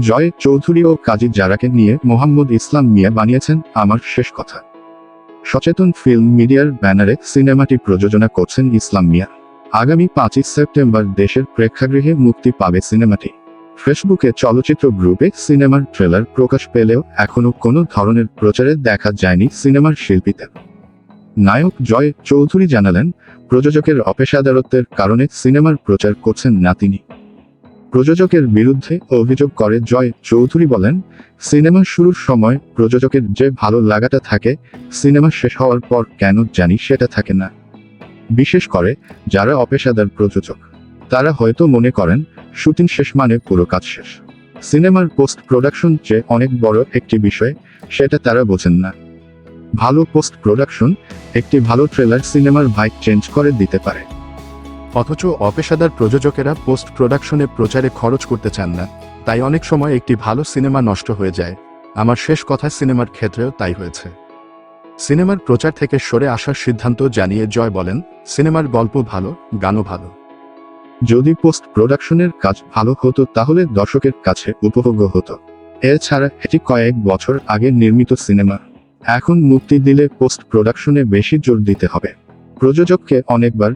জয় চৌধুরী ও কাজী জারাকে নিয়ে মোহাম্মদ ইসলাম মিয়া বানিয়েছেন আমার শেষ কথা। সচেতন ফিল্ম মিডিয়ার ব্যানারে সিনেমাটি প্রযোজনা করছেন ইসলাম মিয়া। আগামী পাঁচই সেপ্টেম্বর দেশের প্রেক্ষাগৃহে মুক্তি পাবে সিনেমাটি। ফেসবুকে চলচ্চিত্র গ্রুপে সিনেমার ট্রেলার প্রকাশ পেলেও এখনও কোনো ধরনের প্রচারে দেখা যায়নি সিনেমার শিল্পীদের। নায়ক জয় চৌধুরী জানালেন, প্রযোজকের অপেশাদারত্বের কারণে সিনেমার প্রচার করছেন না তিনি প্রযোজকের বিরুদ্ধে অভিযোগ করে জয় চৌধুরী বলেন, সিনেমা শুরুর সময় প্রযোজকের যে ভালো লাগাটা থাকে, সিনেমা শেষ হওয়ার পর কেন জানি সেটা থাকে না। বিশেষ করে যারা অপেশাদার প্রযোজক, তারা হয়তো মনে করেন, শুটিং শেষ মানে পুরো কাজ শেষ। সিনেমার পোস্ট প্রোডাকশন যে অনেক বড় একটি বিষয়, সেটা তারা বোঝেন না। ভালো পোস্ট প্রোডাকশন একটি ভালো ট্রেলার সিনেমার ভাইক চেঞ্জ করে দিতে পারে। অথচ অপেশাদার প্রযোজকেরা পোস্ট প্রোডাকশনে প্রচারে খরচ করতে চান না, তাই অনেক সময় একটি ভালো সিনেমা নষ্ট হয়ে যায়। আমার শেষ কথা সিনেমার ক্ষেত্রেও তাই হয়েছে। সিনেমার প্রচার থেকে সরে আসার সিদ্ধান্ত জানিয়ে জয় বলেন, সিনেমার গল্প ভালো, গানও ভালো। যদি পোস্ট প্রোডাকশনের কাজ ভালো হতো তাহলে দর্শকের কাছে উপভোগ্য হতো। এছাড়া এটি কয়েক বছর আগে নির্মিত সিনেমা। এখন মুক্তি দিলে পোস্ট প্রোডাকশনে বেশি জোর দিতে হবে। প্রযোজককে অনেকবার